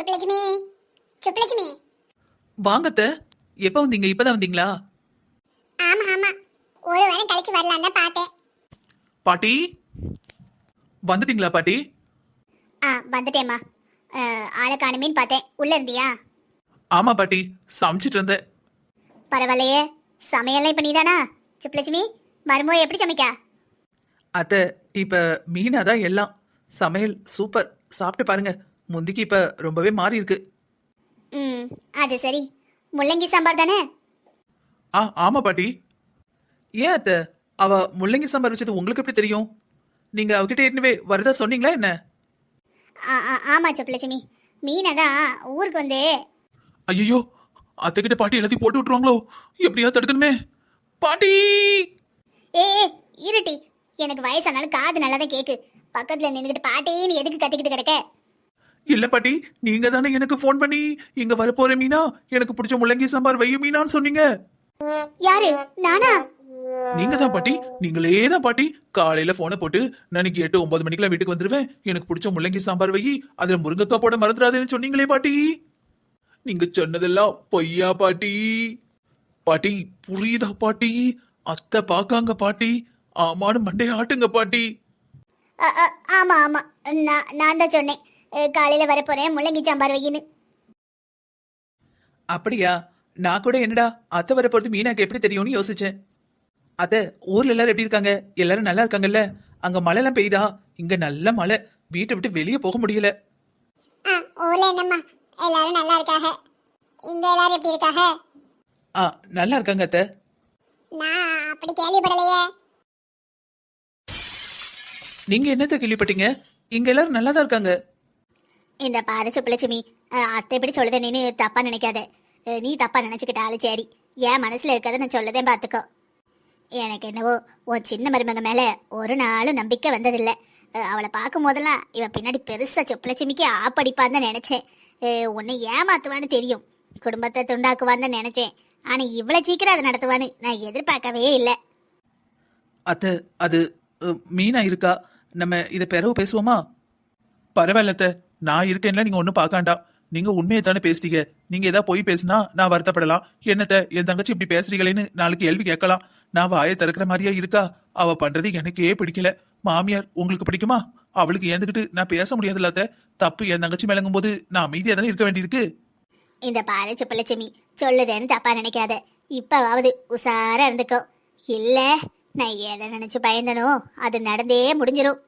சுப்புலட்சுமி சுப்புலட்சுமி. வாங்கத்த எப்ப வந்தீங்க? இப்பதான் வந்தீங்களா? ஆமா ஆமா. ஒரு வாரம் கழிச்சு வரலாம் தான் பார்த்தேன். பாட்டி? வந்துட்டீங்களா பாட்டி? ஆ வந்துட்டேம்மா. ஆளை காணுமேன்னு பார்த்தேன். உள்ள இருந்தியா? ஆமா பாட்டி சமைச்சிட்டு இருந்தேன். பரவாயில்லையே. சமையல்லாம் இப்ப நீதானா? சுப்புலட்சுமி மருமோ எப்படி சமைக்கா? அத்த இப்ப மீனா தான் எல்லாம். சமையல் சூப்பர். சாப்பிட்டு பாருங்க. முந்திக்கு இப்ப ரொம்பவே மாறி இருக்கு. ம் அது சரி. முள்ளங்கி சாம்பார் தானே? ஆ ஆமா பாட்டி. ஏன் அத்த? அவ முள்ளங்கி சாம்பார் வச்சது உங்களுக்கு எப்படி தெரியும்? நீங்க அவகிட்ட ஏற்கனவே வரதா சொன்னீங்களா என்ன? ஆமா சுப்புலட்சுமி. மீனை தான் ஊருக்கு வந்து. ஐயோ அத்தைக்கிட்ட பாட்டி எல்லாத்தையும் போட்டு விட்டுருவாங்களோ? எப்படியா தடுக்கணுமே. பாட்டி! ஏ ஏ, இருட்டி. எனக்கு வயசானாலும் காது நல்லா தான் கேக்கு. பக்கத்துல நின்றுக்கிட்டு பாட்டேன்னு எதுக்கு கத்திக்கிட்டு கிடக்க? இல்ல பாட்டி நீங்க தானே எனக்கு ஃபோன் பண்ணி இங்க வர போற மீனா எனக்கு பிடிச்ச முள்ளங்கி சாம்பார் வைய மீனான்னு சொன்னீங்க. யாரு? நானா? நீங்க தான் பாட்டி நீங்களே தான் பாட்டி. காலையில போனை போட்டு நான் இன்னைக்கு எட்டு ஒன்பது மணிக்கெல்லாம் வீட்டுக்கு வந்துருவேன். எனக்கு பிடிச்ச முள்ளங்கி சாம்பார் வை அதுல முருங்கக்காய் போட மறந்துடாதுன்னு சொன்னீங்களே பாட்டி. நீங்க சொன்னதெல்லாம் பொய்யா பாட்டி. பாட்டி புரியுதா பாட்டி? அத்தை பாக்காங்க பாட்டி. ஆமான்னு மண்டைய ஆட்டுங்க பாட்டி. ஆமா ஆமா. நான் நான் தான் சொன்னேன். காலையில வர போறேன் முள்ளங்கி சாம்பார் வையின்னு. அப்படியா? நான் கூட என்னடா அத்தை வர போறது மீனாக்கு எப்படி தெரியும்னு யோசிச்சேன். அத்தை ஊர்ல எல்லாரும் எப்படி இருக்காங்க? எல்லாரும் நல்லா இருக்காங்கல்ல? அங்க மழை எல்லாம் பெய்யுதா? இங்க நல்ல மழை. வீட்டை விட்டு வெளியே போக முடியல. ஊர்ல என்னம்மா? எல்லாரும் நல்லா இருக்காக? இங்க எல்லாரும் எப்படி இருக்காக? ஆ நல்லா இருக்காங்க அத்தை. நான் அப்படி கேள்விப்படலையே. நீங்க என்னத்த கேள்விப்பட்டீங்க? இங்க எல்லாரும் நல்லா தான் இருக்காங்க. இந்த பாரு சுப்புலட்சுமி. அத்தை இப்படி சொல்லுத நீ தப்பா நினைக்காத. நீ தப்பா நினைச்சுக்கிட்டாலும் சரி. என் மனசுல இருக்கிறத நான் சொல்லதே பார்த்துக்கோ எனக்கு என்னவோ உன் சின்ன மருமக மேல ஒரு நாளும் நம்பிக்கை வந்ததில்லை. அவளை பார்க்கும் போதெல்லாம் இவ பின்னாடி பெருசா சுப்புலட்சுமிக்கு ஆப்படிப்பான்னு தான் நினைச்சேன். உன்னை ஏமாத்துவான்னு தெரியும். குடும்பத்தை துண்டாக்குவான்னு தான் நினைச்சேன். ஆனா இவ்வளவு சீக்கிரம் அதை நடத்துவான்னு நான் எதிர்பார்க்கவே இல்லை. அத்தை அது மீனா இருக்கா? நம்ம இதை பிறகு பேசுவோமா? பரவாயில்ல அத்தை. நான் இருக்கேன்ல நீங்க ஒன்றும் பார்க்காண்டா. நீங்க உண்மையை தானே பேசுறீங்க. நீங்க ஏதாவது போய் பேசினா நான் வருத்தப்படலாம். என்னத்த என் தங்கச்சி இப்படி பேசுறீங்களேன்னு நாளைக்கு கேள்வி கேட்கலாம். நான் வாயை திறக்கிற மாதிரியா இருக்கா? அவ பண்றது எனக்கே பிடிக்கல. மாமியார் உங்களுக்கு பிடிக்குமா? அவளுக்கு ஏந்துக்கிட்டு நான் பேச முடியாதுல்ல அத்தை. தப்பு என் தங்கச்சி மேலங்கும் போது நான் அமைதியா தானே இருக்க வேண்டியிருக்கு? இந்த பாரு சுப்புலட்சுமி சொல்லுதேன்னு தப்பா நினைக்காத. இப்பவாவது உசாரா இருந்துக்கோ. இல்ல நான் எதை நினைச்சு பயந்தனோ அது நடந்தே முடிஞ்சிரும்.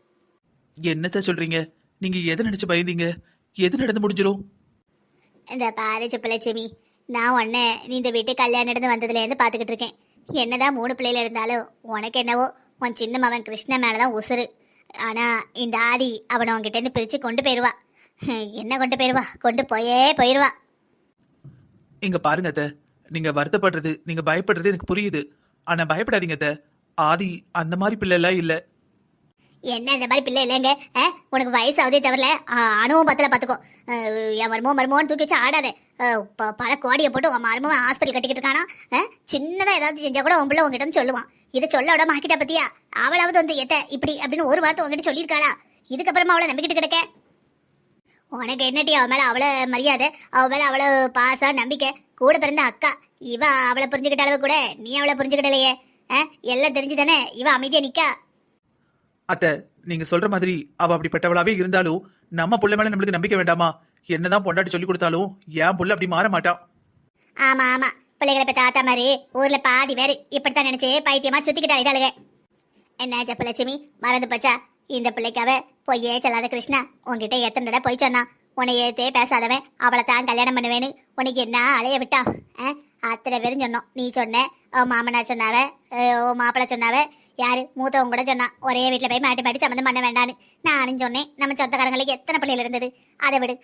என்னத்த சொல்றீங்க? நீங்க எதை நினைச்சு பயந்தீங்க? எது நடந்து முடிஞ்சிரும்? இந்த பாரு சுப்புலட்சுமி நான் உன்னை நீ இந்த வீட்டு கல்யாணம் நடந்து வந்ததுலேருந்து பார்த்துக்கிட்டு இருக்கேன். என்னதான் மூணு பிள்ளைல இருந்தாலும் உனக்கு என்னவோ உன் சின்ன மகன் கிருஷ்ண மேலதான் உசுரு ஆனா இந்த ஆதி அவனை உன்கிட்ட இருந்து பிரிச்சு கொண்டு போயிருவா. என்ன கொண்டு போயிருவா? கொண்டு போயே போயிருவா. இங்க பாருங்க அத்தை. நீங்க வருத்தப்படுறது நீங்க பயப்படுறது எனக்கு புரியுது. ஆனா பயப்படாதீங்க அத்தை. ஆதி அந்த மாதிரி பிள்ளை எல்லாம் இல்ல. என்ன இந்த மாதிரி பிள்ளை இல்லைங்க? உனக்கு வயசாவதே தவிர அணுவும் பத்தல பார்த்துக்கோ. என் மருமோ மருமோன்னு தூக்கி வச்சு ஆடாத ப- பல கோடியை போட்டு உன் மருமவன் ஹாஸ்பிட்டல் கட்டிக்கிட்டு இருக்கானா? சின்னதாக ஏதாவது செஞ்சால் கூட உன் பிள்ளை உங்ககிட்ட சொல்லுவான். இதை சொல்ல விட மாக்கிட்ட பத்தியா? அவளாவது வந்து எத்த இப்படி அப்படின்னு ஒரு வார்த்தை உங்ககிட்ட சொல்லியிருக்காளா? இதுக்கப்புறமா அவளை நம்பிக்கிட்டு கிடக்க? உனக்கு என்னட்டி அவன் மேலே அவ்வளோ மரியாதை? அவள் மேலே அவ்வளோ பாசம் நம்பிக்கை? கூட பிறந்த அக்கா. இவ அவளை புரிஞ்சுக்கிட்ட அளவு கூட நீ அவளை புரிஞ்சுக்கிடலையே. ஆ? எல்லாம் தெரிஞ்சு தானே இவ அமைதியாக நிற்கா அத்த நீங்க சொல்ற மாதிரி அவ அப்படிப்பட்டவளாவே இருந்தாலும் நம்ம புள்ள மேல நம்மளுக்கு நம்பிக்கை வேண்டாமா? என்னதான் பொண்டாட்டி சொல்லி கொடுத்தாலும் என் புள்ள அப்படி மாற மாட்டான் ஆமா ஆமா. பிள்ளைகளை பெத்த தாத்தா மாதிரி ஊர்ல பாதி பேர் இப்படித்தான் நினைச்சு பைத்தியமா சுத்திக்கிட்டா இதாளுக. என்ன ஜப்பலட்சுமி மறந்து போச்சா? இந்த பிள்ளைக்காவ பொய்யே சொல்லாத கிருஷ்ணா. உன்கிட்ட எத்தனை தடவை போய் சொன்னான். உன்னை ஏத்தே பேசாதவன். அவளை தான் கல்யாணம் பண்ணுவேன்னு உனக்கு என்ன அலைய விட்டான்? ஆ? அத்தனை பேரும் சொன்னோம். நீ சொன்ன ஓ மாமனார் சொன்னாவ ஓ மாப்பிள்ளை சொன்னாவ யாரு? மூத்தவங்க கூட சொன்னா ஒரே வீட்டில் போய் மாட்டி மாட்டி சம்மந்தம் பண்ண வேண்டான்னு. நானும் சொன்னேன் நம்ம சொந்தக்காரங்களுக்கு எத்தனை பிள்ளைகள் இருந்தது? அதை விடு.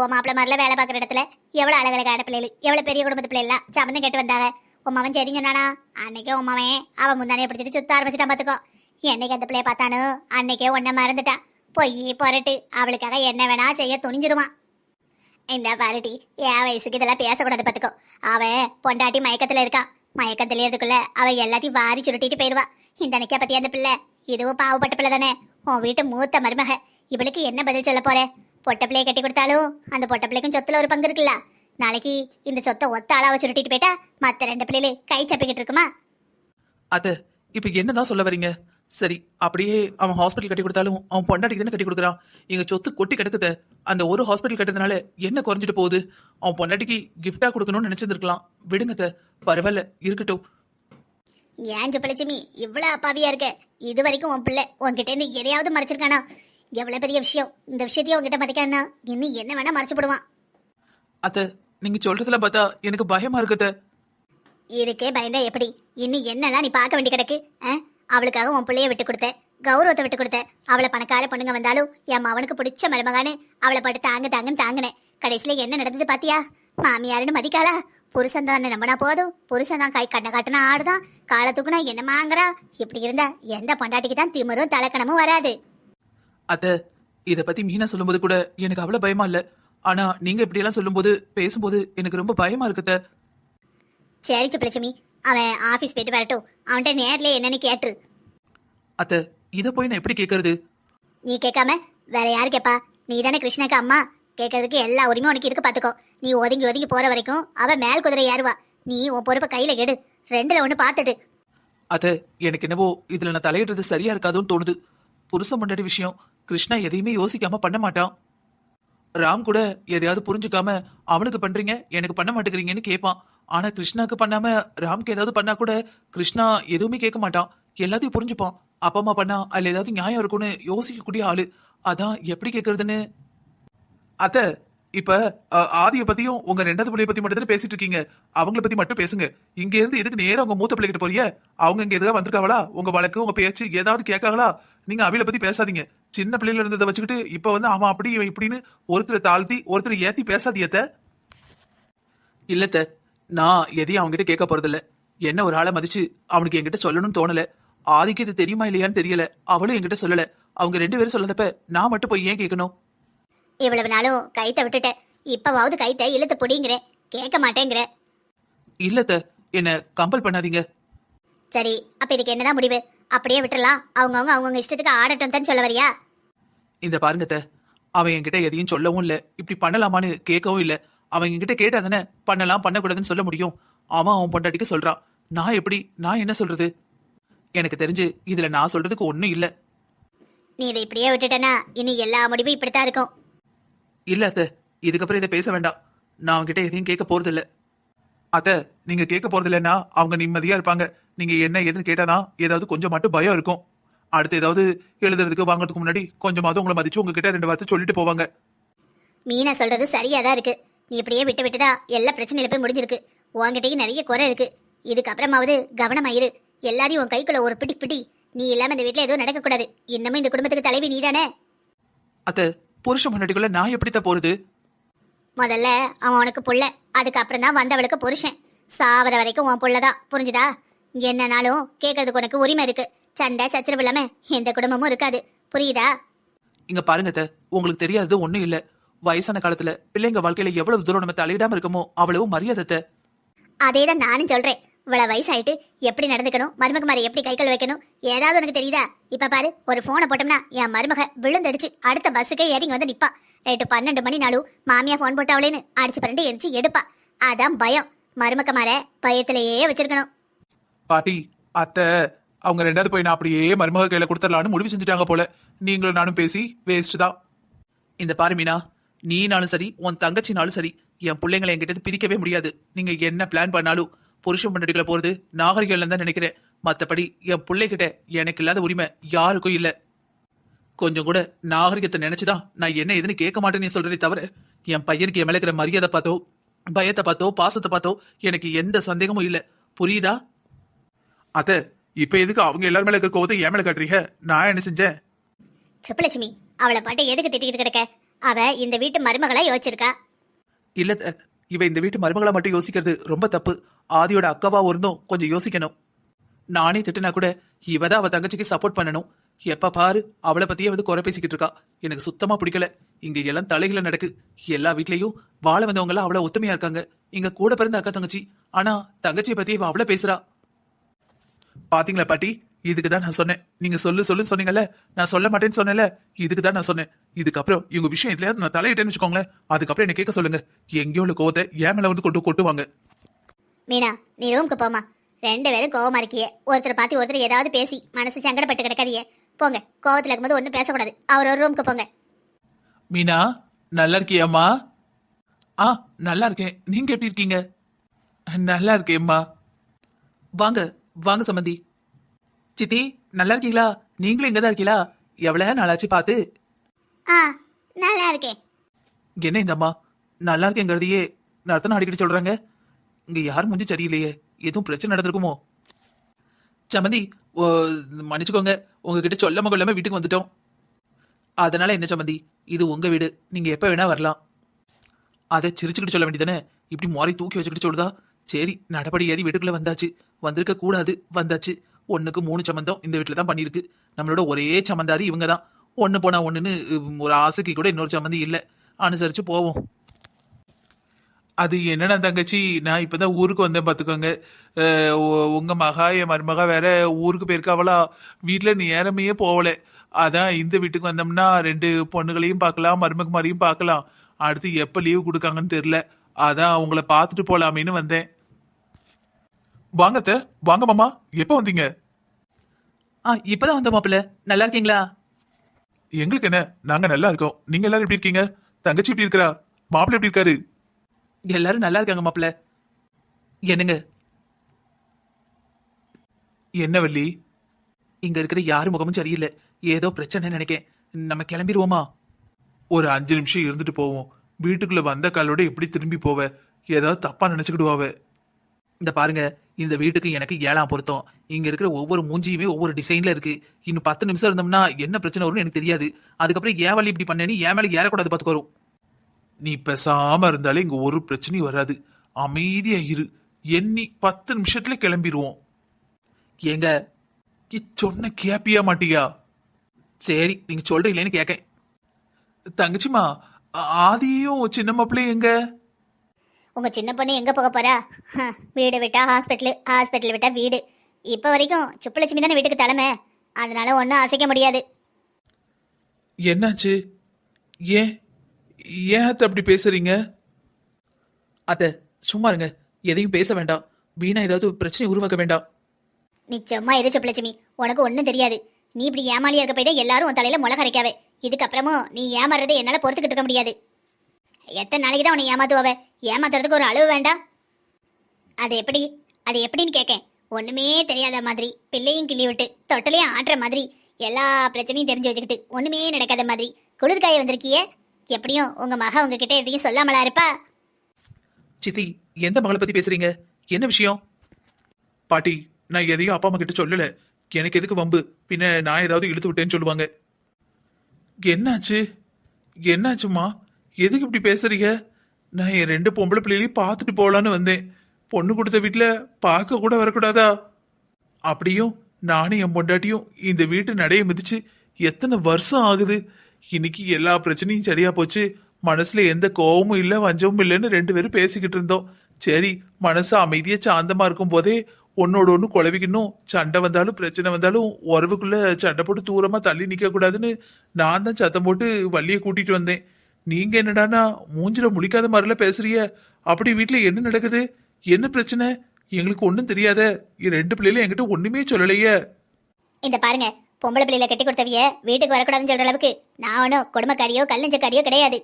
உன் மாப்பிள்ள மாதிரில வேலை பார்க்குற இடத்துல எவ்வளவு அழகழகான பிள்ளைகள் எவ்வளவு பெரிய குடும்பத்து பிள்ளைலாம் சம்மந்தம் கேட்டு வந்தாங்க. உன் மவன் சரி சொன்னானா? அன்னைக்கே உன் மவன் அவன் முந்தானே பிடிச்சிட்டு சுத்த ஆரம்பிச்சிட்டான் பாத்துக்கோ. என்னைக்கு அந்த பிள்ளைய பார்த்தானோ? அன்னைக்கே ஒன்றை மறந்துட்டான். பொய் பொரட்டு அவளுக்காக என்ன வேணா செய்ய துணிஞ்சிருவான் இந்த பாருட்டி என் வயசுக்கு இதெல்லாம் பேசக்கூடாது பார்த்துக்கோ அவன் பொண்டாட்டி மயக்கத்துல இருக்கான். மயக்கம் தெளியறதுக்குள்ள அவள் எல்லாத்தையும் வாரி சுருட்டிட்டு போயிருவா. இந்த அன்னைக்கா பத்தி அந்த பிள்ளை? இதுவும் பாவப்பட்ட பிள்ளை தானே. உன் வீட்டு மூத்த மருமக. இவளுக்கு என்ன பதில் சொல்ல போற? பொட்ட பிள்ளைய கட்டி கொடுத்தாலும் அந்த பொட்ட பிள்ளைக்கும் சொத்துல ஒரு பங்கு இருக்குல்ல. நாளைக்கு இந்த சொத்தை ஒத்த ஆளாவை சுருட்டிட்டு போயிட்டா மத்த ரெண்டு பிள்ளைகளு கை சப்பிக்கிட்டு இருக்குமா? அத்த இப்ப என்னதான் சொல்ல வரீங்க? சரி அப்படியே அவன் ஹாஸ்பிட்டல் கட்டி கொடுத்தாலும் அவன் பொண்டாட்டிக்கு தானே கட்டி கொடுக்குறான். எங்க சொத்து கொட்டி கிடக்குத. அந்த ஒரு ஹாஸ்பிட்டல் கட்டுறதுனால என்ன குறைஞ்சிட்டு போகுது? அவன் பொண்டாட்டிக்கு கிஃப்டா கொடுக்கணும்னு நினைச்சிருந்துருக்கலாம். விடுங்க பரவாயில்ல இருக்கட்டும். ஏன் சுப்பலட்சுமி இவ்வளவு அப்பாவியா இருக்க. இது வரைக்கும் உன் பிள்ளை உன்கிட்ட இருந்து எதையாவது மறைச்சிருக்கானா? எவ்வளவு பெரிய விஷயம். இந்த விஷயத்தையும் உன்கிட்ட மறைக்கானா இன்னும் என்ன வேணா மறைச்சு போடுவான். அத்த நீங்க சொல்றதெல்லாம் பார்த்தா எனக்கு பயமா இருக்குத இதுக்கே பயந்தா எப்படி? இன்னும் என்னெல்லாம் நீ பார்க்க வேண்டி கிடக்கு? அவளுக்காக உன் பிள்ளைய விட்டு கொடுத்த கௌரவத்தை விட்டு கொடுத்த அவளை பணக்கார பொண்ணுங்க வந்தாலும் என் அவனுக்கு பிடிச்ச மருமகான்னு அவளை பட்டு தாங்க தாங்கன்னு தாங்கினேன். கடைசியில என்ன நடந்தது பாத்தியா? மாமியாருன்னு மதிக்காளா? புருஷன் தான் நம்பினா போதும். புருஷன் தான் கை கண்ணை காட்டினா ஆடுதான். காலை தூக்குனா என்னமாங்கறா இப்படி இருந்தா எந்த பொண்டாட்டிக்கு தான் திமிரும் தலைக்கணமும் வராது. அத்த இத பத்தி மீனா சொல்லும்போது கூட எனக்கு அவ்வளவு பயமா இல்ல. ஆனா நீங்க இப்படி எல்லாம் சொல்லும்போது பேசும்போது எனக்கு ரொம்ப பயமா இருக்குத சரி சுப்பலட்சுமி அவன் ஆபீஸ் போயிட்டு வரட்டும். அவன்கிட்ட நேர்ல என்னன்னு கேட்டுரு. அத்த இத போய் நான் எப்படி கேக்குறது? நீ கேட்காம வேற யாரு கேப்பா? நீ தானே கிருஷ்ணாக்கு அம்மா. கேட்கறதுக்கு எல்லா உரிமையும் உனக்கு இருக்கு பார்த்துக்கோ நீ ஒதுங்கி ஒதுங்கி போற வரைக்கும் அவ மேல் குதிரை ஏறுவா. நீ உன் பொறுப்பை கையில எடு. ரெண்டுல ஒண்ணு பார்த்துட்டு அத்த எனக்கு என்னவோ இதுல நான் தலையிடுறது சரியா இருக்காதுன்னு தோணுது. புருஷன் முன்னாடி விஷயம் கிருஷ்ணா எதையுமே யோசிக்காம பண்ண மாட்டான். ராம் கூட எதையாவது புரிஞ்சுக்காம அவனுக்கு பண்றீங்க எனக்கு பண்ண மாட்டேங்கிறீங்கன்னு கேட்பான். ஆனா கிருஷ்ணாக்கு பண்ணாம ராம்க்கு ஏதாவது பண்ணா கூட கிருஷ்ணா எதுவுமே கேட்க மாட்டான். எல்லாத்தையும் புரிஞ்சுப்பான். அப்பா அம்மா பண்ணா அதுல ஏதாவது நியாயம் இருக்கும்னு யோசிக்கக்கூடிய ஆளு. அதான் எப்படி கேக்குறதுன்னு அத்த இப்ப ஆதிய பத்தியும் உங்க ரெண்டாவது பிள்ளைய பத்தி மட்டும் தானே பேசிட்டு இருக்கீங்க. அவங்கள பத்தி மட்டும் பேசுங்க. இங்க இருந்து எதுக்கு நேரம் உங்க மூத்த பிள்ளைகிட்ட போறிய அவங்க இங்க எதாவது வந்திருக்காங்களா? உங்க வழக்கு உங்க பேச்சு ஏதாவது கேட்காங்களா? நீங்க அவில பத்தி பேசாதீங்க. சின்ன பிள்ளைல இருந்ததை வச்சுக்கிட்டு இப்ப வந்து அவன் அப்படி இவன் இப்படின்னு ஒருத்தரை தாழ்த்தி ஒருத்தரை ஏத்தி பேசாதியத்த இல்லத்த நான் எதையும் அவங்ககிட்ட கேட்க போறதில்ல. என்ன ஒரு ஆளை மதிச்சு அவனுக்கு என்கிட்ட சொல்லணும்னு தோணல. ஆதிக்கு இது தெரியுமா இல்லையான்னு தெரியல. அவளும் என்கிட்ட சொல்லல. அவங்க ரெண்டு பேரும் சொல்லாதப்ப நான் மட்டும் போய் ஏன் கேட்கணும்? இவ்வளவு நாளும் கைத்த விட்டுட்ட. இப்பவாவது கைத்த இழுத்து புடிங்கிறேன் கேட்க மாட்டேங்கிற. இல்லத்த என்ன கம்பல் பண்ணாதீங்க. சரி அப்ப இதுக்கு என்னதான் முடிவு? அப்படியே விட்டுறலாம். அவங்கவுங்க அவங்கவுங்க இஷ்டத்துக்கு ஆடட்டும் தான் சொல்ல வரியா? இந்த பாருங்க அத்தை, அவன் என்கிட்ட எதையும் சொல்லவும் இல்ல. இப்படி பண்ணலாமான்னு கேட்கவும் இல்ல. அவன் என்கிட்ட கேட்டா தானே பண்ணலாம் பண்ணக்கூடாதுன்னு சொல்ல முடியும். அவன் அவன் பொண்டாட்டிக்கு சொல்றான். நான் எப்படி நான் என்ன சொல்றது? எனக்கு தெரிஞ்சு இதுல நான் சொல்றதுக்கு ஒண்ணும் இல்ல. நீ இதை இப்படியே விட்டுட்டனா இனி எல்லா முடிவும் இப்படித்தான் இருக்கும். இல்ல அத்த இதுக்கப்புறம் இதை பேச வேண்டாம். நான் அவன்கிட்ட எதையும் கேட்க போறது இல்ல அத்த நீங்க கேட்க போறது இல்லைன்னா அவங்க நிம்மதியா இருப்பாங்க. நீங்க என்ன ஏதுன்னு கேட்டாதான் ஏதாவது கொஞ்சம் மட்டும் பயம் இருக்கும். அடுத்து ஏதாவது எழுதுறதுக்கு வாங்குறதுக்கு முன்னாடி கொஞ்சமாவது உங்களை மதிச்சு உங்ககிட்ட ரெண்டு வார்த்தை சொல்லிட்டு போவாங்க. மீனா சொல்றது சரியா தான் இருக்கு. நீ இப்படியே விட்டு விட்டுதா எல்லா பிரச்சனையில போய் முடிஞ்சிருக்கு. உன்கிட்டயும் நிறைய குறை இருக்கு. இதுக்கப்புறமாவது கவனமாயிரு. எல்லாரையும் உன் கைக்குள்ள ஒரு பிடி பிடி. நீ இல்லாம இந்த வீட்ல எதுவும் நடக்கக்கூடாது. இன்னமும் இந்த குடும்பத்துக்கு தலைவி நீதானே? அத்த புருஷ முன்னாடிக்குள்ள நான் எப்படித்தான் போறது? முதல்ல அவன் உனக்கு புள்ள அதுக்கப்புறம் தான் வந்தவளுக்கு புருஷன். சாவர வரைக்கும் உன் புள்ளதான் புரிஞ்சுதா? என்னனாலும் கேட்கறதுக்கு உனக்கு உரிமை இருக்கு. சண்டை சச்சரவு இல்லாம எந்த குடும்பமும் இருக்காது. புரியுதா? இங்க பாருங்க உங்களுக்கு தெரியாதது ஒண்ணும் இல்ல. வயசான காலத்துல பிள்ளைங்க வாழ்க்கையில எவ்வளவு தூரம் நம்ம தலையிடாம இருக்கமோ அவ்வளவு மரியாதை அத்தை. அதே தான் நானும் சொல்றேன். இவ்வளவு வயசாயிட்டு எப்படி நடந்துக்கணும்? மருமக மாதிரி எப்படி கை வைக்கணும்? ஏதாவது உனக்கு தெரியுதா? இப்ப பாரு ஒரு போனை போட்டோம்னா என் மருமக விழுந்தடிச்சு. அடுத்த பஸ்ஸுக்கே ஏறிங்க வந்து நிப்பா. நைட்டு பன்னெண்டு மணி நாளும் மாமியா போன் போட்டாவளேன்னு அடிச்சு பரண்டு எரிச்சு எடுப்பா. அதான் பயம். மருமக்க மாற பயத்திலேயே வச்சிருக்கணும். பாட்டி அத்தை அவங்க ரெண்டாவது போய் நான் அப்படியே மருமக கையில கொடுத்துடலான்னு முடிவு செஞ்சுட்டாங்க போல. நீங்களும் நானும் பேசி வேஸ்ட் தான். இந்த பாரு மீனா நீனாலும் சரி உன் தங்கச்சினாலும் சரி என் பிள்ளைங்களை என்கிட்ட பிரிக்கவே முடியாது. நீங்க என்ன பிளான் பண்ணாலும் புருஷன் முன்னாடிக்குள்ள போறது நாகரிகம் தான் நினைக்கிறேன். மத்தபடி என் பிள்ளைகிட்ட எனக்கு இல்லாத உரிமை யாருக்கும் இல்ல. கொஞ்சம் கூட நாகரிகத்தை நினைச்சுதான் நான் என்ன எதுன்னு கேட்க மாட்டேன்னு சொல்றதே தவிர என் பையனுக்கு என் மேல இருக்கிற மரியாதை பார்த்தோ பயத்தை பார்த்தோ பாசத்தை பார்த்தோ எனக்கு எந்த சந்தேகமும் இல்ல. புரியுதா? அத்த இப்ப எதுக்கு அவங்க எல்லாரும் மேல இருக்கிற கோவத்தை என் மேல காட்டுறீங்க? நான் என்ன செஞ்சேன்? சுப்பலட்சுமி அவளை பாட்டு எதுக்கு திட்டிக்கிட்டு கிடக்க? அவ இந்த வீட்டு மருமகளா யோசிச்சிருக்கா? இல்ல இவ இந்த வீட்டு மருமகளை மட்டும் யோசிக்கிறது ரொம்ப தப்பு. ஆதியோட அக்காவா இருந்தும் கொஞ்சம் யோசிக்கணும். நானே திட்டுனா கூட இவ தான் அவ தங்கச்சிக்கு சப்போர்ட் பண்ணணும். எப்ப பாரு அவளை பத்தியே வந்து குறை பேசிக்கிட்டு இருக்கா. எனக்கு சுத்தமா பிடிக்கல. இங்க எல்லாம் தலைகளை நடக்கு. எல்லா வீட்லயும் வாழ வந்தவங்க எல்லாம் அவ்வளவு ஒத்துமையா இருக்காங்க. இங்க கூட பிறந்த அக்கா தங்கச்சி. ஆனா தங்கச்சியை பத்தி இவ அவ்வளவு பேசுறா. பாத்தீங்களா பாட்டி? இதுக்கு தான் நான் சொன்னேன். நீங்க சொல்லு சொல்லுன்னு சொன்னீங்கல்ல. நான் சொல்ல மாட்டேன்னு சொன்னேன்ல. இதுக்கு தான் நான் சொன்னேன். இதுக்கப்புறம் இவங்க விஷயம் இதுல நான் தலையிட்டேன்னு வச்சுக்கோங்களேன். அதுக்கப்புறம் என்ன கேட்க சொல்லுங்க. எங்கேயோ உள்ள கோவத்தை ஏன் மேல வந்து கொண்டு கொட்டுவாங்க. மீனா நீ ரூமுக்கு போமா ரெண்டு பேரும் கோவமா இருக்கியே. ஒருத்தர் பார்த்து ஒருத்தர் ஏதாவது பேசி மனசு சங்கடப்பட்டு கிடக்காதியே போங்க கோவத்துல இருக்கும்போது ஒன்றும் பேசக்கூடாது. அவர் ஒரு ரூமுக்கு போங்க. மீனா நல்லா இருக்கியாம்மா? ஆ நல்லா இருக்கேன். நீங்க எப்படி இருக்கீங்க? நல்லா இருக்கேம்மா. வாங்க வாங்க சம்மந்தி சித்தி நல்லா இருக்கீங்களா? நீங்களும் இங்க தான் இருக்கீங்களா? எவ்வளவு நாளாச்சு பார்த்து? ஆ நல்லா இருக்கேன். என்ன இந்த அம்மா நல்லா இருக்கேங்கிறதையே நர்த்தனம் அடிக்கடி சொல்றாங்க. இங்க யார் முடிஞ்சு சரியில்லையே. எதுவும் பிரச்சனை நடந்திருக்குமோ? சமந்தி ஓ, மன்னிச்சுக்கோங்க. உங்ககிட்ட சொல்லாம கொள்ளாம வீட்டுக்கு வந்துட்டோம். அதனால என்ன சமந்தி? இது உங்க வீடு. நீங்க எப்ப வேணா வரலாம். அதை சிரிச்சுக்கிட்டு சொல்ல வேண்டியதானே இப்படி மாறி தூக்கி வச்சுக்கிட்டு சொல்லுதா? சரி நடப்படி ஏறி வீட்டுக்குள்ள வந்தாச்சு. வந்திருக்க கூடாது வந்தாச்சு. ஒண்ணுக்கு மூணு சம்மந்தம் இந்த வீட்டுல தான் பண்ணியிருக்கு. நம்மளோட ஒரே சம்மந்தாரி இவங்க தான் ஒன்று போனா ஒன்றுன்னு ஒரு ஆசைக்கு கூட இன்னொரு சம்மந்தி இல்லை. அனுசரிச்சு போவோம். அது என்னடா தங்கச்சி? நான் இப்பதான் ஊருக்கு வந்தேன் பாத்துக்கோங்க. உங்க மகா என் மருமகா வேற ஊருக்கு போயிருக்காவளா? வீட்டுல நேரமே போகல அதான் இந்த வீட்டுக்கு வந்தோம்னா ரெண்டு பொண்ணுகளையும் பார்க்கலாம் மருமக மாதிரியும் பார்க்கலாம் அடுத்து எப்ப லீவு கொடுக்காங்கன்னு தெரியல. அதான் உங்களை பார்த்துட்டு போலாமேன்னு வந்தேன். வாங்க அத்தை. வாங்க மாமா. எப்ப வந்தீங்க? ஆ இப்பதான் வந்த மாப்பிள்ள. நல்லா இருக்கீங்களா? எங்களுக்கு என்ன? நாங்க நல்லா இருக்கோம். நீங்க எல்லாரும் எப்படி இருக்கீங்க? தங்கச்சி எப்படி இருக்கா மாப்பிள்ள எப்படி இருக்காரு? எல்லாரும் நல்லா இருக்காங்க மாப்பிள்ள. என்னங்க? என்ன வள்ளி? இங்க இருக்கிற யாரு முகமும் சரியில்லை. ஏதோ பிரச்சனை நினைக்கேன். நம்ம கிளம்பிடுவோமா? ஒரு அஞ்சு நிமிஷம் இருந்துட்டு போவோம். வீட்டுக்குள்ள வந்த காலோட எப்படி திரும்பி போவ? ஏதாவது தப்பா நினைச்சுக்கிடுவாவ. இந்த பாருங்க இந்த வீட்டுக்கு எனக்கு ஏழாம் பொருத்தம். இங்க இருக்கிற ஒவ்வொரு மூஞ்சியுமே ஒவ்வொரு டிசைன்ல இருக்கு. இன்னும் பத்து நிமிஷம் இருந்தோம்னா என்ன பிரச்சனை வரும்னு எனக்கு தெரியாது. அதுக்கப்புறம் ஏன் வழி இப்படி பண்ணேன்னு ஏன் மேல ஏறக்கூடாது பாத்துக்கோரும் நீ பேசாம இருந்தாலே இங்க ஒரு பிரச்சனையும் வராது. அமைதியா இரு. எண்ணி பத்து நிமிஷத்துல கிளம்பிடுவோம் ஏங்க சொன்ன கேப்பியா மாட்டியா? சரி நீங்க சொல்றீங்களேன்னு கேட்க தங்கச்சிமா ஆதியும் சின்ன மாப்பிள்ளையும் எங்க? உங்க சின்ன பொண்ணு எங்க போக போறா? வீடு விட்டா ஹாஸ்பிட்டல் ஹாஸ்பிட்டல் விட்டா வீடு. இப்போ வரைக்கும் சுப்புலட்சுமி தானே வீட்டுக்கு தலைமை. அதனால ஒன்றும் அசைக்க முடியாது. என்னாச்சு? ஏன்? ஏன் அத்தை அப்படி பேசுறீங்க? அத்தை சும்மா இருங்க. எதையும் பேச வேண்டாம். வீணா ஏதாவது பிரச்சனை உருவாக்க வேண்டாம். நீ சும்மா இரு சுப்புலட்சுமி உனக்கு ஒன்றும் தெரியாது. நீ இப்படி ஏமாளியா இருக்க போய் தான் எல்லாரும் உன் தலையில முளை கரைக்காவே இதுக்கப்புறமும் நீ ஏமாறுறதை என்னால பொறுத்துக்கிட்டு இருக்க முடியாது. எத்தனை நாளைக்கு தான் உன்னை ஏமாத்துவாவ? ஏமாத்துறதுக்கு ஒரு அளவு வேண்டாம். அது எப்படி? அது எப்படின்னு கேட்கேன் ஒண்ணுமே தெரியாத மாதிரி பிள்ளையும் கிள்ளி விட்டு தொட்டலையும் ஆட்டுற மாதிரி எல்லா பிரச்சனையும் தெரிஞ்சு வச்சுக்கிட்டு ஒண்ணுமே நடக்காத மாதிரி குளிர்காய வந்திருக்கியே? எப்படியும் உங்க மக உங்ககிட்ட எதையும் சொல்லாமலா இருப்பா? சித்தி எந்த மகளை பத்தி பேசுறீங்க? என்ன விஷயம்? பாட்டி நான் எதையும் அப்பா அம்மா கிட்ட சொல்லல. எனக்கு எதுக்கு வம்பு? பின்ன நான் ஏதாவது இழுத்து விட்டேன்னு சொல்லுவாங்க. என்னாச்சு? என்னாச்சுமா எதுக்கு இப்படி பேசுறீங்க? நான் என் ரெண்டு பொம்பளை பிள்ளைகளையும் பார்த்துட்டு போகலான்னு வந்தேன். பொண்ணு கொடுத்த வீட்டில் பார்க்க கூட வரக்கூடாதா? அப்படியும் நானும் என் பொண்டாட்டியும் இந்த வீட்டு நடைய மிதிச்சு எத்தனை வருஷம் ஆகுது? இன்னைக்கு எல்லா பிரச்சனையும் சரியா போச்சு. மனசுல எந்த கோவமும் இல்ல வஞ்சமும் இல்லைன்னு ரெண்டு பேரும் பேசிக்கிட்டு இருந்தோம். சரி மனசு அமைதியா சாந்தமா இருக்கும் போதே ஒன்னோட ஒன்று குழவிக்கணும். சண்டை வந்தாலும் பிரச்சனை வந்தாலும் உறவுக்குள்ள சண்டை போட்டு தூரமா தள்ளி நிக்க கூடாதுன்னு நான் தான் சத்தம் போட்டு வள்ளிய கூட்டிட்டு வந்தேன். நீங்க என்னடானா மூஞ்சில முழிக்காத மாதிரிலாம் பேசுறிய அப்படி வீட்டுல என்ன நடக்குது? என்ன பிரச்சனை? எங்களுக்கு ஒன்றும் தெரியாத. ரெண்டு பிள்ளைகளும் என்கிட்ட ஒண்ணுமே சொல்லலையே. இந்த பாருங்க. பொம்பளை பிள்ளையில கட்டி கொடுத்தவிய வீட்டுக்கு வரக்கூடாதுன்னு சொல்ற அளவுக்கு நான் ஒன்றும் கொடுமைக்காரியோ கல்லஞ்சக்காரியோ கிடையாது.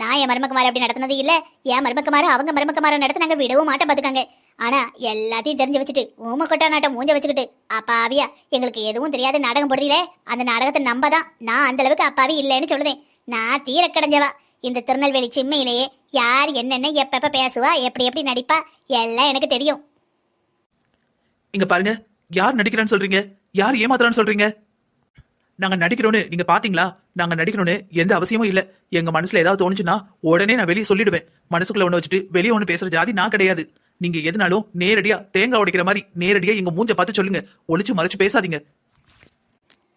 நான் என் மருமக்குமாரை அப்படி நடத்தினது இல்லை. என் மருமக்குமாரை அவங்க மருமக்குமாரை நடத்தினாங்க விடவும் மாட்டோம் பார்த்துக்காங்க ஆனா எல்லாத்தையும் தெரிஞ்சு வச்சுட்டு ஊம கொட்டா நாட்டம் மூஞ்ச வச்சுக்கிட்டு அப்பாவியா எங்களுக்கு எதுவும் தெரியாத நாடகம் போடுறீங்களே? அந்த நாடகத்தை நம்ப தான் நான் அந்த அளவுக்கு அப்பாவி இல்லைன்னு சொல்லுதேன். நான் தீர கடைஞ்சவா. இந்த திருநெல்வேலி சிம்மையிலேயே யார் என்னென்ன எப்பப்ப பேசுவா எப்படி எப்படி நடிப்பா எல்லாம் எனக்கு தெரியும். இங்க பாருங்க. யார் நடிக்கிறான்னு சொல்றீங்க? யார் ஏமாத்துறான்னு சொல்றீங்க? நாங்க நடிக்கிறோன்னு நீங்க பாத்தீங்களா? நாங்க நடிக்கணும்னு எந்த அவசியமும் இல்ல. எங்க மனசுல ஏதாவது தோணுச்சுன்னா உடனே நான் வெளியே சொல்லிடுவேன். மனசுக்குள்ள ஒண்ணு வச்சுட்டு வெளியே ஒண்ணு பேசுற ஜாதி நான் கிடையாது. நீங்க எதுனாலும் நேரடியா தேங்காய் உடைக்கிற மாதிரி நேரடியா எங்க மூஞ்ச பார்த்து சொல்லுங்க. ஒளிச்சு மறைச்சு பேசாதீங்க.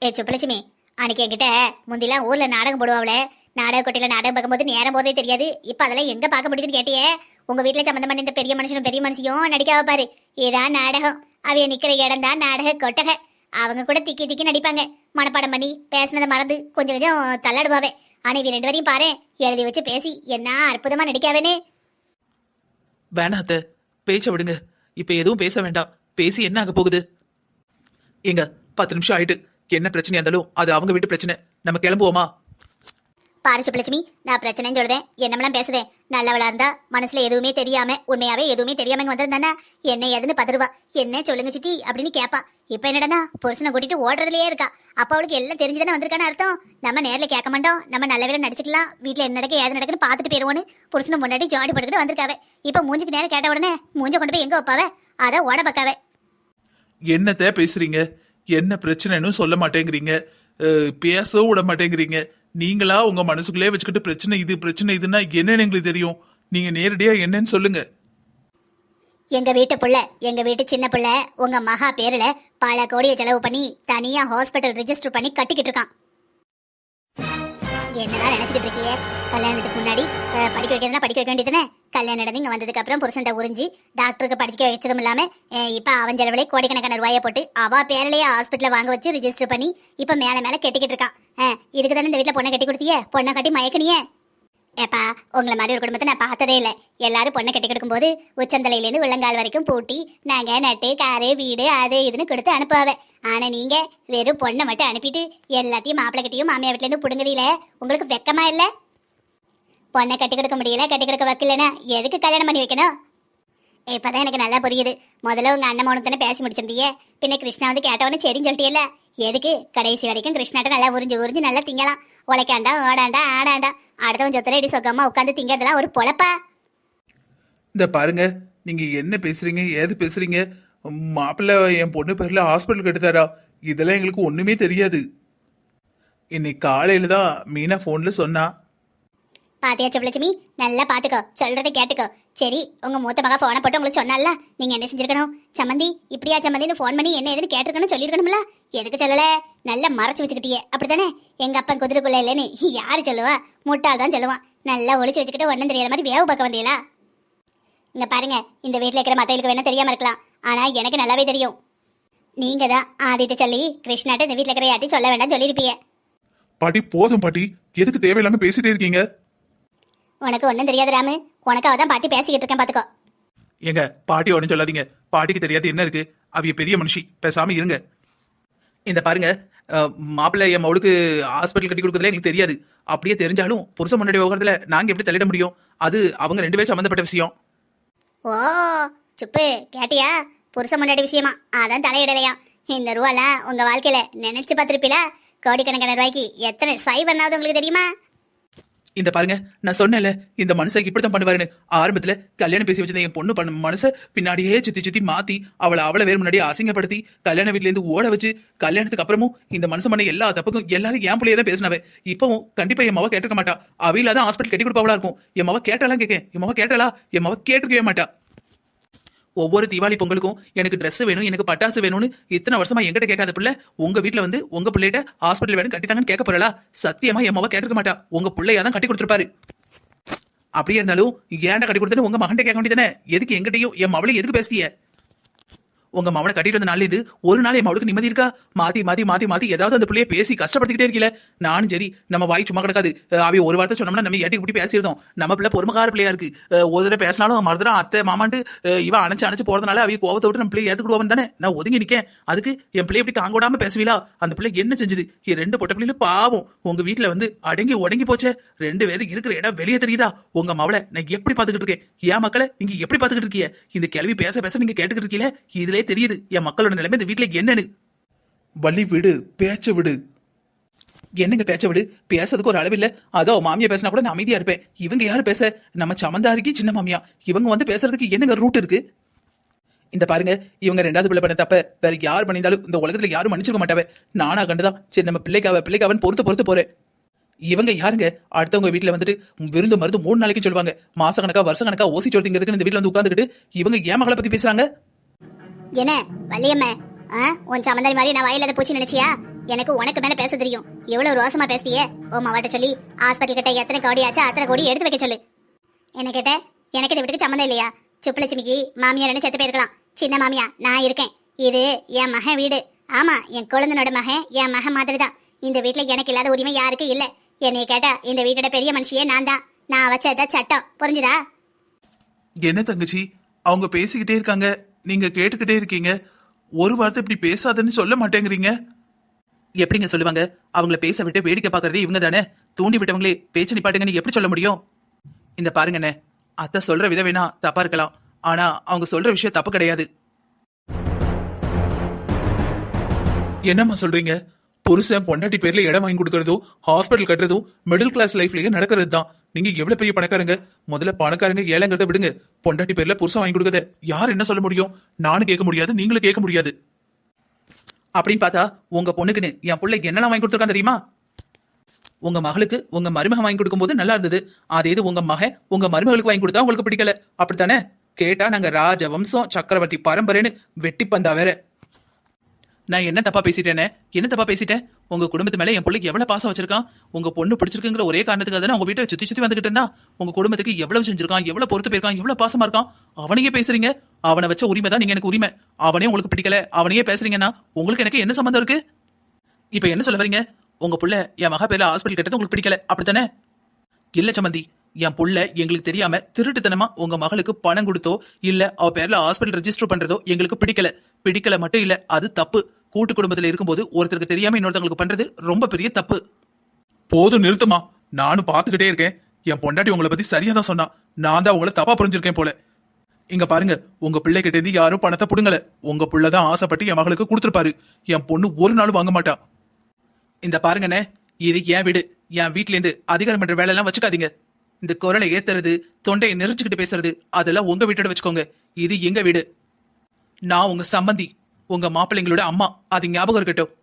ஏ சுப்பலட்சுமி அன்னைக்கு என்கிட்ட முந்திலாம் ஊர்ல நாடகம் போடுவாவில நாடக கொட்டையில நாடகம் பார்க்கும்போது நேரம் போறதே தெரியாது. இப்ப அதெல்லாம் எங்க பார்க்க முடியுதுன்னு கேட்டியே? உங்க வீட்டுல சம்மந்தம் பண்ணி இந்த பெரிய மனுஷனும் பெரிய மனுஷியும் நடிக்காவ பாரு. இதான் நாடகம். அவைய நிக்கிற இடம் தான் நாடக கொட்டகை. அவங்க கூட திக்கி திக்கி நடிப்பாங்க. மனப்பாடம் பண்ணி பேசினதை மறந்து கொஞ்சம் கொஞ்சம் தள்ளாடுவாவே. ஆனால் இவ ரெண்டு வரையும் பாரு எழுதி வச்சு பேசி என்ன அற்புதமா நடிக்காவேனே வேணாம் அத்தை. பேச்ச விடுங்க. இப்ப எதுவும் பேச வேண்டாம். பேசி என்ன ஆக போகுது? ஏங்க பத்து நிமிஷம் ஆயிட்டு. என்ன பிரச்சனையா இருந்தாலும் அது அவங்க வீட்டு பிரச்சனை. நம்ம கிளம்புவோமா? பாரு சுப்பலட்சுமி நான் பிரச்சனைன்னு சொல்லுதேன். என்னமெல்லாம் பேசுதேன் நல்லவளா இருந்தா மனசுல எதுவுமே தெரியாம உண்மையாவே எதுவுமே தெரியாம இங்க வந்திருந்தானா? என்ன ஏதுன்னு பதறுவா? என்ன சொல்லுங்க சித்தி அப்படின்னு கேப்பா. இப்ப என்னடனா புருஷனை கூட்டிட்டு ஓடுறதுலயே இருக்கா. அப்ப அவளுக்கு எல்லாம் தெரிஞ்சுதானே வந்திருக்கான்னு அர்த்தம்? நம்ம நேர்ல கேட்க மாட்டோம். நம்ம நல்ல வேலை நடிச்சுக்கலாம். வீட்டுல என்ன நடக்க ஏது நடக்குன்னு பாத்துட்டு போயிருவோன்னு புருஷனை முன்னாடி ஜாடி போட்டுக்கிட்டு வந்திருக்காவே. இப்ப மூஞ்சுக்கு நேரம் கேட்ட உடனே மூஞ்ச கொண்டு போய் எங்க வைப்பாவ? அதை ஓட பக்காவ என்னத்த பேசுறீங்க? என்ன பிரச்சனைன்னு சொல்ல மாட்டேங்கிறீங்க? பேசவும் விட மாட்டேங்கிறீங்க. நீங்களா உங்க மனசுக்குள்ளே வச்சுக்கிட்டு பிரச்சனை இது பிரச்சனை இதுன்னா என்னன்னு எங்களுக்கு தெரியும். நீங்க நேரடியா என்னன்னு சொல்லுங்க. எங்க வீட்டு புள்ள எங்க வீட்டு சின்ன புள்ள உங்க மகா பேர்ல பல கோடியை செலவு பண்ணி தனியா ஹாஸ்பிட்டல் ரெஜிஸ்டர் பண்ணி கட்டிக்கிட்டு இருக்கான். என்னதான் நினைச்சுக்கிட்டு இருக்கியே? கல்யாணத்துக்கு முன்னாடி படிக்க வைக்கிறதுனா படிக்க வைக்க வேண்டியதுனே கல்யாணம் நடந்து இங்கே வந்ததுக்கு அப்புறம் புருஷன்ட்ட உறிஞ்சி டாக்டருக்கு படிக்க வச்சதும் இல்லாம இப்போ இப்ப அவன் செலவிலே கோடிக்கணக்கான ரூபாயை போட்டு அவ பேரலையே ஹாஸ்பிட்டல்ல வாங்க வச்சு ரிஜிஸ்டர் பண்ணி இப்ப மேல மேல கட்டிக்கிட்டு இருக்கான். இதுக்கு தானே இந்த வீட்டில் பொண்ணை கட்டி கொடுத்தியே பொண்ணை கட்டி மயக்கனியே. ஏப்பா உங்களை மாதிரி ஒரு குடும்பத்தை நான் பார்த்ததே இல்லை. எல்லாரும் பொண்ணை கட்டி கொடுக்கும்போது உச்சந்தலையிலேருந்து உள்ளங்கால் வரைக்கும் பூட்டி நாங்கள் நட்டு காரு வீடு அது இதுன்னு கொடுத்து அனுப்புவேன் ஆனால் நீங்கள் வெறும் பொண்ணை மட்டும் அனுப்பிட்டு எல்லாத்தையும் மாப்பிள்ளை கட்டியும் மாமியா வீட்டிலேருந்து பிடுங்குறீல உங்களுக்கு வெக்கமா இல்லை? பொண்ணை கட்டி கொடுக்க முடியல கட்டி கொடுக்க வைக்கலன்னா எதுக்கு கல்யாணம் பண்ணி வைக்கணும்? இப்பதான் எனக்கு நல்லா புரியுது. முதல்ல உங்கள் அண்ணன் மௌனுக்கு தானே பேசி முடிச்சிருந்தீங்க. பின்ன கிருஷ்ணா வந்து கேட்டவனே சரின்னு சொல்லிட்டியல்ல எதுக்கு? கடைசி வரைக்கும் கிருஷ்ணாட்ட நல்லா உறிஞ்சு உறிஞ்சு நல்லா திங்கலாம். உழைக்காண்டா ஓடாண்டா ஆடாண்டா. அடுத்தவன் சொத்துல இடி சொக்கமா உட்காந்து திங்கறதெல்லாம் ஒரு பொழப்பா? இந்த பாருங்க நீங்க என்ன பேசுறீங்க ஏது பேசுறீங்க? மாப்பிள்ளை என் பொண்ணு பேர்ல ஹாஸ்பிட்டலுக்கு எடுத்தாரா இதெல்லாம் எங்களுக்கு ஒண்ணுமே தெரியாது. இன்னைக்கு காலையில தான் மீனா போன்ல சொன்னா. பாத்தியா செவ்வளட்சுமி நல்லா பாத்துக்கோ சொல்றதை கேட்டுக்கோ. சரி உங்கள் மூத்த மகா ஃபோனை போட்டு உங்களுக்கு சொன்னால நீங்கள் என்ன செஞ்சிருக்கணும்? சம்மந்தி இப்படியா சம்மந்தின்னு ஃபோன் பண்ணி என்ன ஏதுன்னு கேட்டிருக்கணும் சொல்லியிருக்கணும்ல? எதுக்கு சொல்லலை? நல்லா மறைச்சு வச்சுக்கிட்டியே. அப்படித்தானே? எங்கள் அப்பன் குதிரைக்குள்ள இல்லைன்னு யார் சொல்லுவா? முட்டாள் தான் சொல்லுவான். நல்லா ஒழிச்சு வச்சுக்கிட்டு ஒன்றும் தெரியாத மாதிரி வேவு பார்க்க வந்தீங்களா? இங்கே பாருங்க இந்த வீட்டில் இருக்கிற மற்றவங்களுக்கு வேணால் தெரியாமல் இருக்கலாம். ஆனால் எனக்கு நல்லாவே தெரியும். நீங்கள் தான் ஆதித்த சொல்லி கிருஷ்ணாட்ட இந்த வீட்டில் இருக்கிற யார்ட்டையும் சொல்ல வேண்டாம் சொல்லியிருப்பீங்க. பாட்டி போதும் பாட்டி. எதுக்கு தேவையில்லாமல் பேசிட்டே இருக்கீங்க? உனக்கு ஒன்றும் தெரியாது ராமு. உனக்காக தான் பாட்டி பேசிக்கிட்டு இருக்கேன் பாத்துக்கோ. ஏங்க பாட்டி ஒன்றும் சொல்லாதீங்க. பாட்டிக்கு தெரியாது என்ன இருக்கு? அவிய பெரிய மனுஷி. பேசாம இருங்க. இந்த பாருங்க மாப்பிள்ளை என் மவுளுக்கு ஹாஸ்பிட்டல் கட்டி கொடுக்கறதுல எங்களுக்கு தெரியாது. அப்படியே தெரிஞ்சாலும் புருஷன் முன்னாடி விவகாரத்துல நாங்க எப்படி தலையிட முடியும்? அது அவங்க ரெண்டு பேரும் சம்மந்தப்பட்ட விஷயம். ஓ சுப்பு கேட்டியா? புருஷன் முன்னாடி விஷயமா? அதான் தலையிடலையா? இந்த ரூபாலாம் உங்க வாழ்க்கையில நினைச்சு பார்த்திருப்பீல கோடிக்கணக்கான ரூபாய்க்கு எத்தனை சைவர்னாவது உங்களுக்கு தெரியுமா? இந்த பாருங்க நான் சொன்னேன்ல இந்த மனுஷன் இப்படித்தான் பண்ணுவாருன்னு. ஆரம்பத்துல கல்யாணம் பேசி வச்சிருந்த என் பொண்ணு பண்ண மனசை பின்னாடியே சுத்தி சுத்தி மாத்தி அவளை அவளை வேறு முன்னாடி அசிங்கப்படுத்தி கல்யாண வீட்ல இருந்து ஓட வச்சு கல்யாணத்துக்கு அப்புறமும் இந்த மனுஷன் பண்ண எல்லா தப்புக்கும் எல்லாரும் என் பிள்ளையே தான் பேசினவ. இப்பவும் கண்டிப்பா என் மவ கேட்டுக்க மாட்டா. அவையில தான் ஹாஸ்பிட்டல் கட்டி கொடுப்பாவளா இருக்கும். என் மவ கேட்டாலாம் கேட்க என் மவ கேட்டாளா? என் மவ கேட்டுக்கவே மாட்டா. ஒவ்வொரு தீபாவளி பொங்கலுக்கும் எனக்கு ட்ரெஸ் வேணும் எனக்கு பட்டாசு வேணும்னு இத்தனை வருஷமா எங்கிட்ட கேட்காத பிள்ளை உங்க வீட்டுல வந்து உங்க பிள்ளைகிட்ட ஹாஸ்பிட்டல் வேணும் கட்டித்தாங்கன்னு கேட்க போறா சத்தியமா என் மவ கேட்டுக்க மாட்டா. உங்க பிள்ளையாதான் கட்டி கொடுத்துருப்பாரு. அப்படியே இருந்தாலும் ஏன்டா கட்டி கொடுத்தேன்னு உங்க மகன்கிட்ட கேட்க வேண்டியதானே எதுக்கு எங்கிட்டயும் என் மவளையும் எதுக்கு பேசிய உங்க மவனை கட்டிட்டு வந்த நாள் இது ஒரு நாள் என் மவளுக்கு நிம்மதி இருக்கா? மாத்தி மாத்தி மாத்தி மாத்தி ஏதாவது அந்த பிள்ளைய பேசி கஷ்டப்படுத்திக்கிட்டே இருக்கல. நானும் சரி நம்ம வாய் சும்மா கிடக்காது. அவை ஒரு வார்த்தை சொன்னோம்னா நம்ம ஏட்டி குட்டி பேசியிருந்தோம் நம்ம பிள்ளை பொறுமக்கார பிள்ளையா இருக்கு. ஒரு தடவை பேசினாலும் மறுதரம் அத்தை மாமான்ட்டு இவன் இவ அணைச்சு அணைச்சு போறதுனால அவ கோவத்தை விட்டு நம்ம பிள்ளைய ஏத்துக்கிடுவோம் தானே? நான் ஒதுங்கி நிக்கேன். அதுக்கு என் பிள்ளை இப்படி தாங்கோடாம பேசுவீலா அந்த பிள்ளை என்ன செஞ்சது? ரெண்டு பொட்ட பிள்ளைகளும் பாவம். உங்க வீட்டுல வந்து அடங்கி உடங்கி போச்சே. ரெண்டு பேரும் இருக்கிற இடம் வெளியே தெரியுதா? உங்க மவளை நான் எப்படி பாத்துக்கிட்டு இருக்கேன்? ஏன் மக்களை நீங்க எப்படி பாத்துக்கிட்டு இருக்கீங்க? இந்த கேள்வி பேச பேச நீங்க கேட்டுக்கிட்டு இருக்கீங்க இதுல தெரியுது. என் மக்களோட நிலைமை இந்த வீட்டுல என்னன்னு. வள்ளி விடு பேச்ச விடு. என்னங்க பேச்ச விடு? பேசுறதுக்கு ஒரு அளவில்ல. அதோ மாமியா பேசினா கூட நான் அமைதியா இருப்பேன். இவங்க யாரு பேச? நம்ம சமந்தாரிக்கு சின்ன மாமியா. இவங்க வந்து பேசுறதுக்கு என்னங்க ரூட் இருக்கு? இந்த பாருங்க இவங்க ரெண்டாவது பிள்ளை பண்ண தப்ப வேற யார் பண்ணியிருந்தாலும் இந்த உலகத்துல யாரும் மன்னிச்சிருக்க மாட்டாவே. நானா கண்டுதான். சரி நம்ம பிள்ளைக்காவ பிள்ளைக்காவன் பொறுத்து பொறுத்து போறேன். இவங்க யாருங்க? அடுத்தவங்க வீட்டில் வந்துட்டு விருந்து மருந்து மூணு நாளைக்கு சொல்லுவாங்க. மாச கணக்கா வருஷ கணக்கா ஓசி சொல்றதுக்கு இந்த வீட்டில் வந்து உட்காந்துக்கிட்டு இவங்க ஏன் மகளை பத்தி பேசுறாங்க? என்ன வள்ளியம்மா? ஆ உன் சமந்தாரி மாதிரி நான் வாயில்லாத பூச்சி நினைச்சியா? எனக்கு உனக்கு மேல பேச தெரியும். எவ்வளவு ரோசமா பேசியே? ஓ மாவாட்ட சொல்லி ஹாஸ்பிட்டல் கிட்ட எத்தனை கோடி ஆச்சா அத்தனை கோடி எடுத்து வைக்க சொல்லு. என்ன கேட்ட? எனக்கு இந்த வீட்டுக்கு சம்மந்தம் இல்லையா? சுப்புலட்சுமிக்கு மாமியார் செத்து போயிருக்கலாம். சின்ன மாமியா நான் இருக்கேன். இது என் மகன் வீடு. ஆமா என் குழந்தனோட மகன் என் மகன் மாதிரி தான் இந்த வீட்டில் எனக்கு இல்லாத உரிமை யாருக்கும் இல்லை? என்னைய கேட்டா இந்த வீட்டோட பெரிய மனுஷியே நான் தான். நான் வச்சதா சட்டம். புரிஞ்சுதா? என்ன தங்கச்சி? அவங்க பேசிக்கிட்டே இருக்காங்க. நீங்க கேட்டுக்கிட்டே இருக்கீங்க. ஒரு வார்த்தை இப்படி பேசாதன்னு சொல்ல மாட்டேங்கிறீங்க. எப்படிங்க சொல்லுவாங்க? அவங்கள பேச விட்டு வேடிக்கை பார்க்கறதே இவங்க தானே? தூண்டி விட்டவங்களே பேச்சு நிப்பாட்டுங்கன்னு எப்படி சொல்ல முடியும்? இந்த பாருங்கண்ணே அத்தை சொல்ற விதம் வேணா தப்பா இருக்கலாம். ஆனா அவங்க சொல்ற விஷயம் தப்பு கிடையாது. என்னம்மா சொல்றீங்க? புருஷன் பொண்டாட்டி பேர்ல இடம் வாங்கி கொடுக்கறதும் ஹாஸ்பிட்டல் கட்டுறதும் மிடில் கிளாஸ் லைஃப்லயே நடக்கிறது தான் நீங்க எவ்வளவு பெரிய பணக்காரங்க? முதல்ல பணக்காரங்க ஏழைங்கிறத விடுங்க. பொண்டாட்டி பேர்ல புருஷன் வாங்கி கொடுக்கறத யார் என்ன சொல்ல முடியும்? நானும் கேட்க முடியாது நீங்களும் கேட்க முடியாது. அப்படின்னு பார்த்தா உங்க பொண்ணுக்குன்னு என் பிள்ளை என்னெல்லாம் வாங்கி கொடுத்துருக்கான் தெரியுமா? உங்க மகளுக்கு உங்க மருமகன் வாங்கி கொடுக்கும்போது நல்லா இருந்தது. அதே இது உங்க மகன் உங்க மருமகளுக்கு வாங்கி கொடுத்தா உங்களுக்கு பிடிக்கல. அப்படித்தானே? கேட்டா நாங்க ராஜ வம்சம் சக்கரவர்த்தி பரம்பரைன்னு வெட்டி பந்தா வேற. நான் என்ன தப்பா பேசிட்டேனே? என்ன தப்பா பேசிட்டேன் உங்க குடும்பத்து மேல என் பிள்ளைக்கு எவ்வளவு பாசம் வச்சிருக்கான்? உங்க பொண்ணு பிடிச்சிருக்குங்கிற ஒரே காரணத்துக்காக தானே உங்க வீட்டை சுத்தி சுத்தி வந்துகிட்டு இருந்தா? உங்க குடும்பத்துக்கு எவ்வளவு செஞ்சிருக்கான்? எவ்வளவு பொறுத்து போயிருக்கான்? எவ்வளவு பாசமா இருக்கான்? அவனையே பேசுறீங்க. அவனை வச்ச உரிமை தான் நீங்க எனக்கு உரிமை. அவனே உங்களுக்கு பிடிக்கல. அவனையே பேசுறீங்கன்னா உங்களுக்கு எனக்கு என்ன சம்மந்தம் இருக்கு? இப்ப என்ன சொல்ல வரீங்க? உங்க புள்ள என் மகா பேர்ல ஹாஸ்பிட்டல் கட்டது உங்களுக்கு பிடிக்கல. அப்படித்தானே? இல்ல சம்மந்தி என் புள்ள எங்களுக்கு தெரியாம திருட்டுத்தனமா உங்க மகளுக்கு பணம் கொடுத்தோ இல்ல அவ பேர்ல ஹாஸ்பிட்டல் ரெஜிஸ்டர் பண்றதோ எங்களுக்கு பிடிக்கல. பிடிக்கல மட்டும் இல்ல அது தப்பு. கூட்டு குடும்பத்தில் இருக்கும்போது ஒருத்தருக்கு தெரியாம இன்னொருத்தவங்களுக்கு பண்றது ரொம்ப பெரிய தப்பு. போதும் நிறுத்துமா நானும் பாத்துக்கிட்டே இருக்கேன். என் பொண்டாட்டி உங்களை பத்தி சரியா தான் சொன்னா. நான் தான் உங்களை தப்பா புரிஞ்சிருக்கேன் போல. இங்க பாருங்க உங்க பிள்ளைகிட்ட இருந்து யாரும் பணத்தை புடுங்கல. உங்க புள்ள தான் ஆசைப்பட்டு என் மகளுக்கு கொடுத்துருப்பாரு. என் பொண்ணு ஒரு நாளும் வாங்க மாட்டா. இந்த பாருங்கண்ணே இது என் வீடு. என் வீட்ல இருந்து அதிகாரம் பண்ற வேலை எல்லாம் வச்சுக்காதீங்க. இந்த குரலை ஏத்துறது தொண்டையை நெரிச்சுக்கிட்டு பேசுறது அதெல்லாம் உங்க வீட்டோட வச்சுக்கோங்க. இது எங்க வீடு? நான் உங்க சம்பந்தி. உங்க மாப்பிள்ளைங்களோட அம்மா. அது ஞாபகம் இருக்கட்டும்.